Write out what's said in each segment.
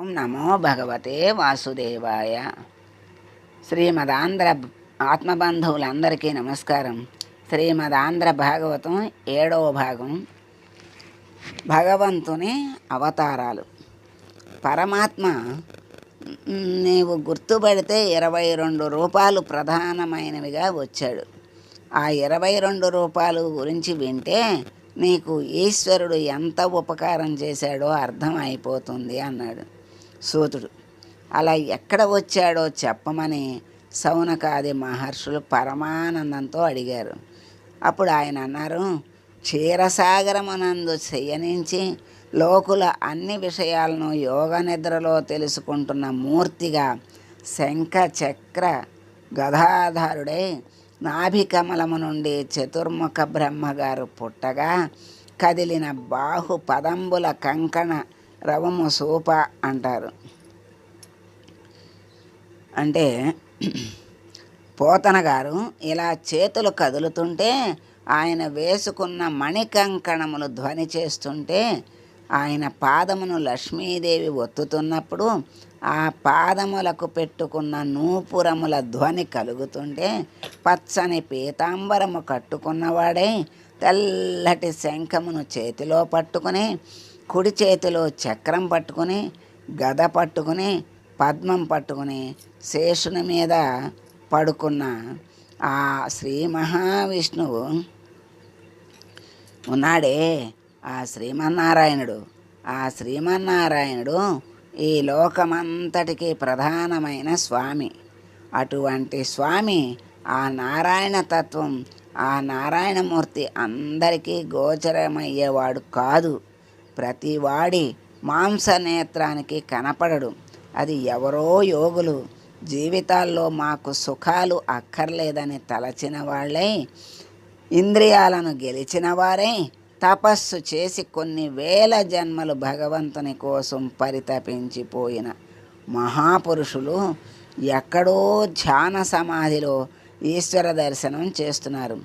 ఓం నమో భగవతే వాసుదేవాయ. శ్రీమదాంధ్ర ఆత్మబంధువులందరికీ నమస్కారం. శ్రీమదాంధ్ర భాగవతం ఏడవ భాగం. భగవంతుని అవతారాలు. పరమాత్మ నీవు గుర్తుపడితే ఇరవై రెండు రూపాలు ప్రధానమైనవిగా వచ్చాడు. ఆ ఇరవై రెండు రూపాలు గురించి వింటే నీకు ఈశ్వరుడు ఎంత ఉపకారం చేశాడో అర్థం అయిపోతుంది అన్నాడు. సూతుడు అలా ఎక్కడ వచ్చాడో చెప్పమని సౌనకాది మహర్షులు పరమానందంతో అడిగారు. అప్పుడు ఆయన అన్నారు క్షీరసాగరమునందు శయనించి లోకుల అన్ని విషయాలను యోగ నిద్రలో తెలుసుకుంటున్న మూర్తిగా శంఖ చక్ర గదాధారుడై నాభికమలము నుండి చతుర్ముఖ బ్రహ్మగారు పుట్టగా కదిలిన బాహు పదంబుల కంకణ రవము సూప అంటారు. అంటే పోతన గారు ఇలా చేతులు కదులుతుంటే ఆయన వేసుకున్న మణికంకణములు ధ్వని చేస్తుంటే ఆయన పాదమును లక్ష్మీదేవి ఒత్తుతున్నప్పుడు ఆ పాదములకు పెట్టుకున్న నూపురముల ధ్వని కలుగుతుంటే పచ్చని పీతాంబరము కట్టుకున్నవాడై తెల్లటి శంఖమును చేతిలో పట్టుకుని కుడి చేతిలో చక్రం పట్టుకుని గద పట్టుకుని పద్మం పట్టుకుని శేషుని మీద పడుకున్న ఆ శ్రీ మహావిష్ణువు ఉన్నాడే. ఆ శ్రీమన్నారాయణుడు. ఆ శ్రీమన్నారాయణుడు ఈ లోకమంతటికి ప్రధానమైన స్వామి. అటువంటి స్వామి ఆ నారాయణ తత్వం ఆ నారాయణమూర్తి అందరికీ గోచరమయ్యేవాడు కాదు. ప్రతివాడి మాంస నేత్రానికి కనపడడు. అది ఎవరో యోగులు. జీవితాల్లో మాకు సుఖాలు అక్కర్లేదని తలచిన వాళ్ళై ఇంద్రియాలను గెలిచిన వారే. తపస్సు చేసి కొన్ని వేల జన్మలు భగవంతుని కోసం పరితపించిపోయిన మహాపురుషులు ఎక్కడో ధ్యాన సమాధిలో ఈశ్వర దర్శనం చేస్తున్నారు.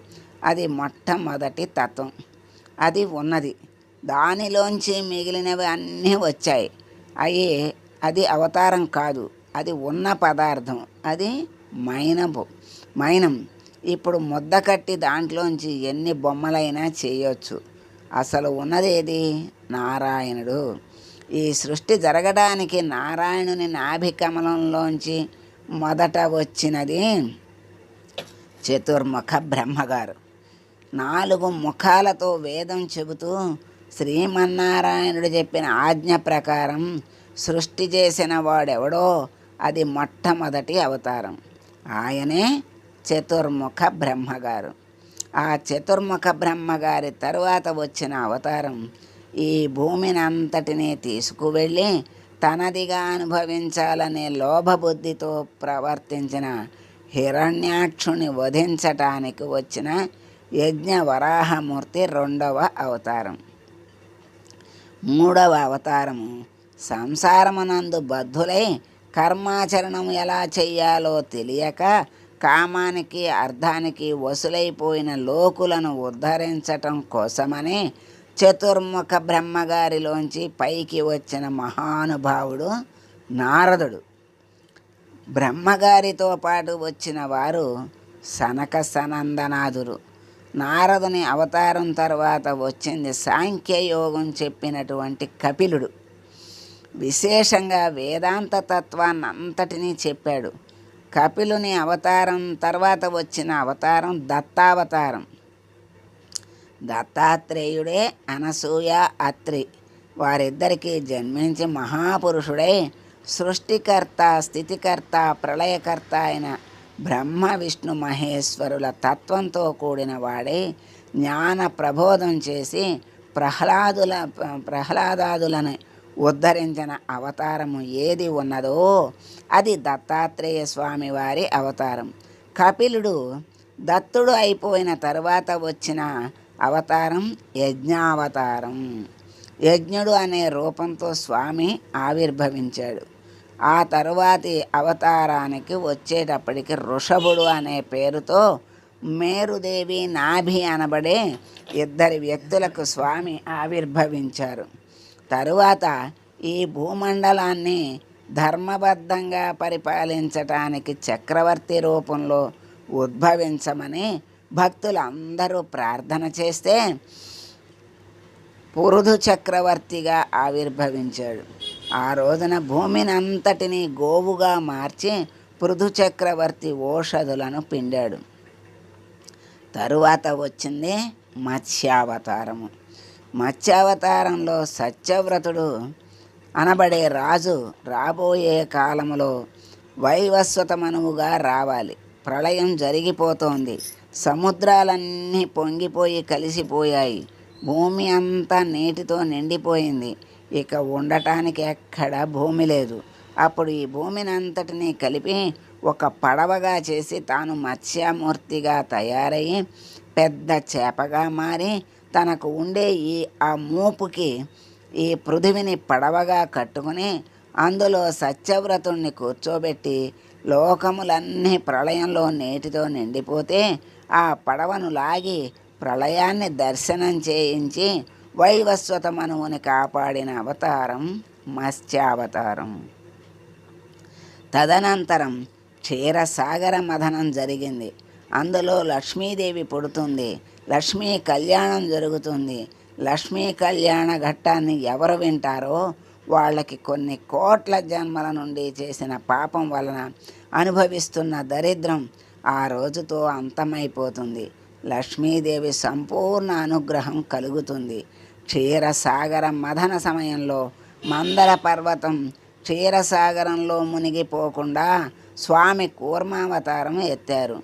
అది మొట్టమొదటి తత్వం. అది ఉన్నది. దానిలోంచి మిగిలినవి అన్నీ వచ్చాయి. అవి అది అవతారం కాదు. అది ఉన్న పదార్థం. అది మైనపు మైనం. ఇప్పుడు ముద్ద కట్టి దాంట్లోంచి ఎన్ని బొమ్మలైనా చేయొచ్చు. అసలు ఉన్నదేది? నారాయణుడు. ఈ సృష్టి జరగడానికి నారాయణుని నాభికమలంలోంచి మొదట వచ్చినది చతుర్ముఖ బ్రహ్మగారు. నాలుగు ముఖాలతో వేదం చెబుతూ శ్రీమన్నారాయణుడు చెప్పిన ఆజ్ఞ ప్రకారం సృష్టి చేసిన వాడెవడో అది మొట్టమొదటి అవతారం. ఆయనే చతుర్ముఖ బ్రహ్మగారు. ఆ చతుర్ముఖ బ్రహ్మగారి తరువాత వచ్చిన అవతారం ఈ భూమిని అంతటినీ తీసుకువెళ్ళి తనదిగా అనుభవించాలనే లోభబుద్ధితో ప్రవర్తించిన హిరణ్యాక్షుని వధించటానికి వచ్చిన యజ్ఞ వరాహమూర్తి రెండవ అవతారం. మూడవ అవతారము. సంసారమునందు బద్ధులై కర్మాచరణం ఎలా చెయ్యాలో తెలియక కామానికి అర్థానికి వసులైపోయిన లోకులను ఉద్ధరించటం కోసమని చతుర్ముఖ బ్రహ్మగారిలోంచి పైకి వచ్చిన మహానుభావుడు నారదుడు. బ్రహ్మగారితో పాటు వచ్చిన వారు సనక సనందనాథుడు. నారదుని అవతారం తర్వాత వచ్చింది సాంఖ్యయోగం చెప్పినటువంటి కపిలుడు. విశేషంగా వేదాంత తత్వాన్ని అంతటినీ చెప్పాడు. కపిలుని అవతారం తర్వాత వచ్చిన అవతారం దత్తావతారం. దత్తాత్రేయుడే అనసూయ అత్రి. వారిద్దరికీ జన్మించి మహాపురుషుడై సృష్టికర్త స్థితికర్త ప్రళయకర్త అయిన బ్రహ్మ విష్ణు మహేశ్వరుల తత్వంతో కూడిన వాడై జ్ఞాన ప్రబోధం చేసి ప్రహ్లాదుల ప్రహ్లాదాదులను ఉద్ధరించిన అవతారము ఏది ఉన్నదో అది దత్తాత్రేయ స్వామి వారి అవతారం. కపిలుడు దత్తుడు అయిపోయిన తరువాత వచ్చిన అవతారం యజ్ఞావతారం. యజ్ఞుడు అనే రూపంతో స్వామి ఆవిర్భవించాడు. ఆ తరువాతి అవతారానికి వచ్చేటప్పటికి ఋషభుడు అనే పేరుతో మేరుదేవి నాభి అనబడే ఇద్దరి వ్యక్తులకు స్వామి ఆవిర్భవించారు. తరువాత ఈ భూమండలాన్ని ధర్మబద్ధంగా పరిపాలించటానికి చక్రవర్తి రూపంలో ఉద్భవించమని భక్తులందరూ ప్రార్థన చేస్తే పురుధు చక్రవర్తిగా ఆవిర్భవించాడు. ఆ రోజున భూమిని అంతటినీ గోవుగా మార్చి పృథు చక్రవర్తి ఓషధులను పిండాడు. తరువాత వచ్చింది మత్స్యావతారము. మత్స్యావతారంలో సత్యవ్రతుడు అనబడే రాజు రాబోయే కాలంలో వైవస్వతమనువుగా రావాలి. ప్రళయం జరిగిపోతోంది. సముద్రాలన్నీ పొంగిపోయి కలిసిపోయాయి. భూమి అంతా నీటితో నిండిపోయింది. ఇక ఉండటానికి ఎక్కడ భూమి లేదు. అప్పుడు ఈ భూమిని అంతటినీ కలిపి ఒక పడవగా చేసి తాను మత్స్యమూర్తిగా తయారయ్యి పెద్ద చేపగా మారి తనకు ఉండే ఈ ఆ మూపుకి ఈ పృథివిని పడవగా కట్టుకుని అందులో సత్యవ్రతుణ్ణి కూర్చోబెట్టి లోకములన్నీ ప్రళయంలో నీటితో నిండిపోతే ఆ పడవను లాగి ప్రళయాన్ని దర్శనం చేయించి వైవస్వత మనువుని కాపాడిన అవతారం మత్స్యావతారం. తదనంతరం క్షీరసాగర మథనం జరిగింది. అందులో లక్ష్మీదేవి పుడుతుంది. లక్ష్మీ కళ్యాణం జరుగుతుంది. లక్ష్మీ కళ్యాణ ఘట్టాన్ని ఎవరు వింటారో వాళ్ళకి కొన్ని కోట్ల జన్మల నుండి చేసిన పాపం వలన అనుభవిస్తున్న దరిద్రం ఆ రోజుతో అంతమైపోతుంది. లక్ష్మీదేవి సంపూర్ణ అనుగ్రహం కలుగుతుంది. క్షీరసాగర మథన సమయంలో మందర పర్వతం క్షీరసాగరంలో మునిగిపోకుండా స్వామి కూర్మావతారం ఎత్తారు.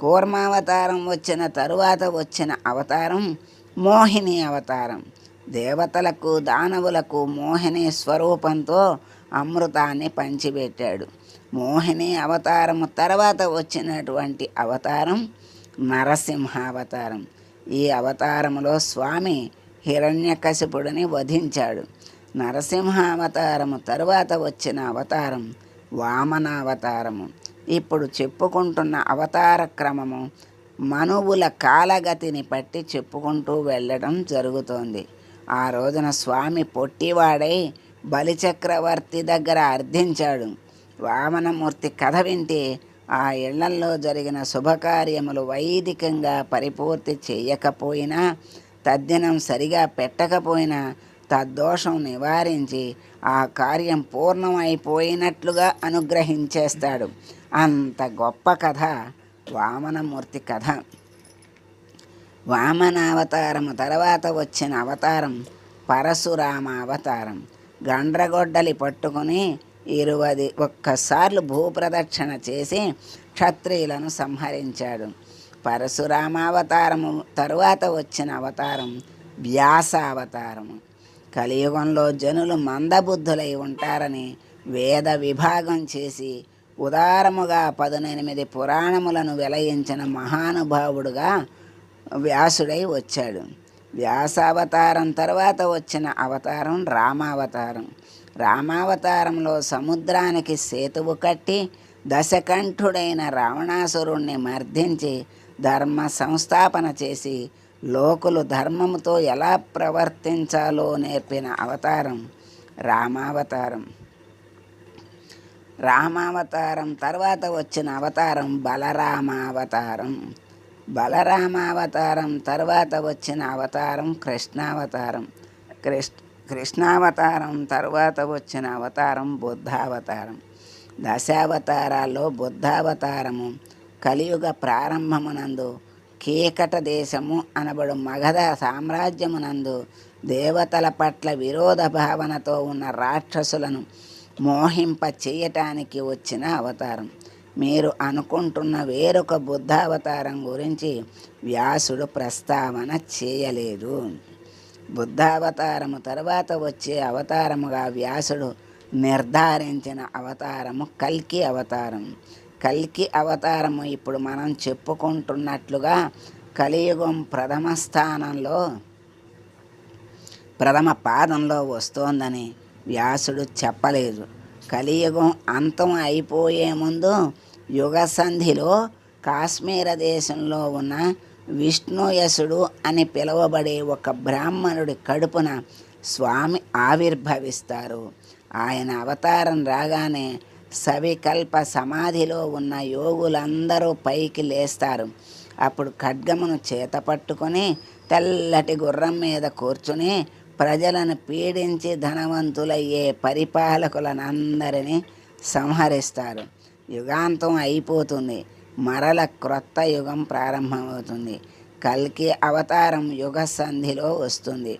కూర్మావతారం వచ్చిన తరువాత వచ్చిన అవతారం మోహిని అవతారం. దేవతలకు దానవులకు మోహిని స్వరూపంతో అమృతాన్ని పంచిపెట్టాడు. మోహిని అవతారం తర్వాత వచ్చినటువంటి అవతారం నరసింహావతారం. ఈ అవతారములో స్వామి హిరణ్యకశిపుడిని వధించాడు. నరసింహావతారము తరువాత వచ్చిన అవతారం వామనావతారము. ఇప్పుడు చెప్పుకుంటున్న అవతార క్రమము మనువుల కాలగతిని పట్టి చెప్పుకుంటూ వెళ్ళడం జరుగుతోంది. ఆ రోజున స్వామి పొట్టివాడై బలిచక్రవర్తి దగ్గర అర్థించాడు వామనమూర్తి కథ వింటే ఆ ఇళ్ళల్లో జరిగిన శుభకార్యములు వైదికంగా పరిపూర్తి చేయకపోయినా తద్దినం సరిగా పెట్టకపోయినా తద్దోషం నివారించి ఆ కార్యం పూర్ణమైపోయినట్లుగా అనుగ్రహించేస్తాడు. అంత గొప్ప కథ వామనమూర్తి కథ. వామనావతారము తర్వాత వచ్చిన అవతారం పరశురామ అవతారం గండ్రగొడ్డలి పట్టుకుని ఇరువది ఒక్కసార్లు భూప్రదక్షిణ చేసి క్షత్రియులను సంహరించాడు. పరశురామావతారము తరువాత వచ్చిన అవతారం వ్యాసావతారము. కలియుగంలో జనులు మందబుద్ధులై ఉంటారని వేద విభాగం చేసి ఉదారముగా పదునెనిమిది పురాణములను వెలయించిన మహానుభావుడుగా వ్యాసుడై వచ్చాడు. వ్యాసావతారం తర్వాత వచ్చిన అవతారం రామావతారం. రామావతారంలో సముద్రానికి సేతువు కట్టి దశకంఠుడైన రావణాసురుణ్ణి మర్దించి ధర్మ సంస్థాపన చేసి లోకులు ధర్మముతో ఎలా ప్రవర్తించాలో నేర్పిన అవతారం రామావతారం. రామావతారం తర్వాత వచ్చిన అవతారం బలరామావతారం. బలరామావతారం తర్వాత వచ్చిన అవతారం కృష్ణావతారం. కృష్ణ కృష్ణావతారం తర్వాత వచ్చిన అవతారం బుద్ధావతారం. దశావతారాల్లో బుద్ధావతారము కలియుగ ప్రారంభమునందు కీకట దేశము అనబడు మగధ సామ్రాజ్యమునందు దేవతల పట్ల విరోధ భావనతో ఉన్న రాక్షసులను మోహింప చేయటానికి వచ్చిన అవతారం. మీరు అనుకుంటున్న వేరొక బుద్ధావతారం గురించి వ్యాసుడు ప్రస్తావన చేయలేదు. బుద్ధావతారము తర్వాత వచ్చే అవతారముగా వ్యాసుడు నిర్ధారించిన అవతారము కల్కి అవతారం. కల్కి అవతారము. ఇప్పుడు మనం చెప్పుకుంటున్నట్లుగా కలియుగం ప్రథమ స్థానంలో ప్రథమ పాదంలో వస్తోందని వ్యాసుడు చెప్పలేదు. కలియుగం అంతం అయిపోయే ముందు యుగ సంధిలో కాశ్మీర దేశంలో ఉన్న విష్ణుయసుడు అని పిలువబడే ఒక బ్రాహ్మణుడి కడుపున స్వామి ఆవిర్భవిస్తారు. ఆయన అవతారం రాగానే సవికల్ప సమాధిలో ఉన్న యోగులందరూ పైకి లేస్తారు. అప్పుడు ఖడ్గమును చేత పట్టుకొని తెల్లటి గుర్రం మీద కూర్చుని ప్రజలను పీడించి ధనవంతులయ్యే పరిపాలకులనందరినీ సంహరిస్తారు. యుగాంతం అయిపోతుంది. మరల క్రొత్త యుగం ప్రారంభమవుతుంది. కల్కి అవతారం యుగ సంధిలో వస్తుంది.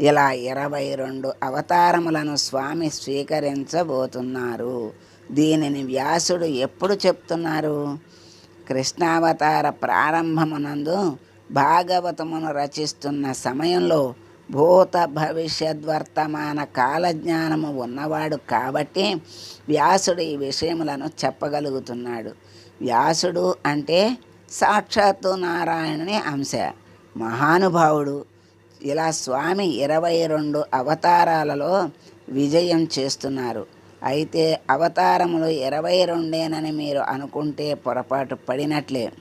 ఇలా ఇరవై రెండు అవతారములను స్వామి స్వీకరించబోతున్నారు. దీనిని వ్యాసుడు ఎప్పుడు చెప్తున్నారు? కృష్ణావతార ప్రారంభమునందు భాగవతమును రచిస్తున్న సమయంలో భూత భవిష్యద్వర్తమాన కాలజ్ఞానము ఉన్నవాడు కాబట్టి వ్యాసుడు ఈ విషయములను చెప్పగలుగుతున్నాడు. వ్యాసుడు అంటే సాక్షాత్తు నారాయణుని అంశ. మహానుభావుడు. ఇలా స్వామి ఇరవై రెండు అవతారాలలో విజయం చేస్తున్నారు. అయితే అవతారములు ఇరవై రెండేనని మీరు అనుకుంటే పొరపాటు పడినట్లే.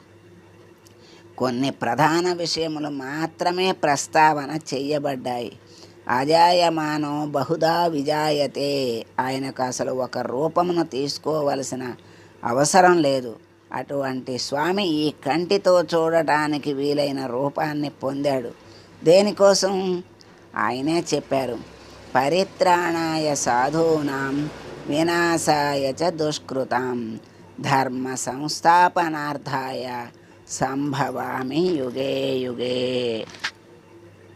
కొన్ని ప్రధాన విషయములు మాత్రమే ప్రస్తావన చేయబడ్డాయి అజాయమానో బహుదా విజాయతే. ఆయనకు అసలు ఒక రూపమును తీసుకోవలసిన అవసరం లేదు. అటువంటి స్వామి ఈ కంటితో చూడటానికి వీలైన రూపాన్ని పొందాడు. దేనికోసం? ఆయనే చెప్పారు. పరిత్రాణాయ సాధూనాం వినాశాయ చ దుష్కృతాం ధర్మ సంస్థాపనార్థాయ సంభవామి యుగే యుగే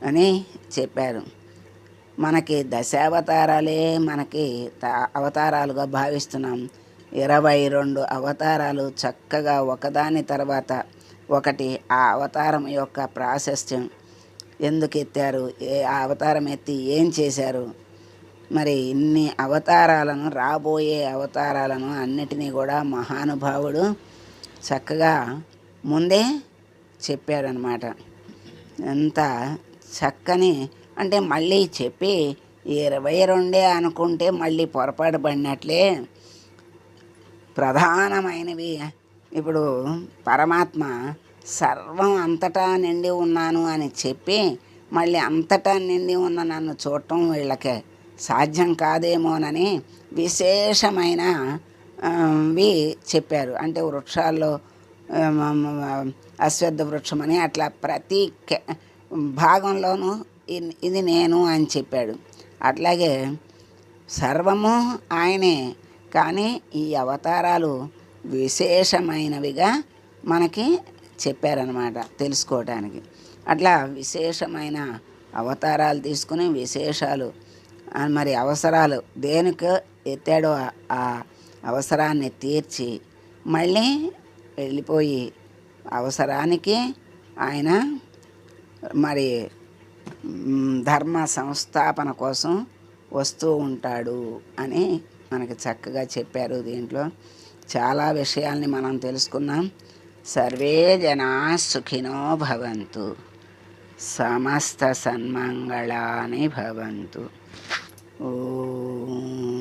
అని చెప్పారు. మనకి దశావతారాలే మనకి అవతారాలుగా భావిస్తున్నాం. ఇరవై రెండు అవతారాలు చక్కగా ఒకదాని తర్వాత ఒకటి ఆ అవతారం యొక్క ప్రాశస్త్యం ఎందుకు ఎత్తారు? ఏ ఆ అవతారం ఎత్తి ఏం చేశారు? మరి ఇన్ని అవతారాలను రాబోయే అవతారాలను అన్నిటినీ కూడా మహానుభావుడు చక్కగా ముందే చెప్పాడనమాట. ఎంత చక్కని అంటే మళ్ళీ చెప్పి ఇరవై రెండే అనుకుంటే మళ్ళీ పొరపాటు పడినట్లే ప్రధానమైనవి. ఇప్పుడు పరమాత్మ సర్వం అంతటా నిండి ఉన్నాను అని చెప్పి మళ్ళీ అంతటా నిండి ఉన్న నన్ను చూడటం వీళ్ళకే. సాధ్యం కాదేమోనని విశేషమైన వి చెప్పారు. అంటే వృక్షాల్లో అశ్వద్ధ వృక్షం అని అట్లా ప్రతి కె- భాగంలోనూ ఇది నేను అని చెప్పాడు. అట్లాగే సర్వము ఆయనే కానీ ఈ అవతారాలు విశేషమైనవిగా మనకి చెప్పారనమాట తెలుసుకోవటానికి. అట్లా విశేషమైన అవతారాలు తీసుకుని విశేషాలు మరి అవసరాలు దేనికి ఎత్తాడో ఆ- అవసరాన్ని తీర్చి మళ్ళీ వెళ్ళిపోయి అవసరానికి ఆయన మరి ధర్మ సంస్థాపన కోసం వస్తూ ఉంటాడు అని మనకి చక్కగా చెప్పారు దీంట్లో. చాలా విషయాల్ని మనం తెలుసుకున్నాం. సర్వే జనా సుఖినో భవంతు. సమస్త సన్మంగళాని భవంతు. ఓం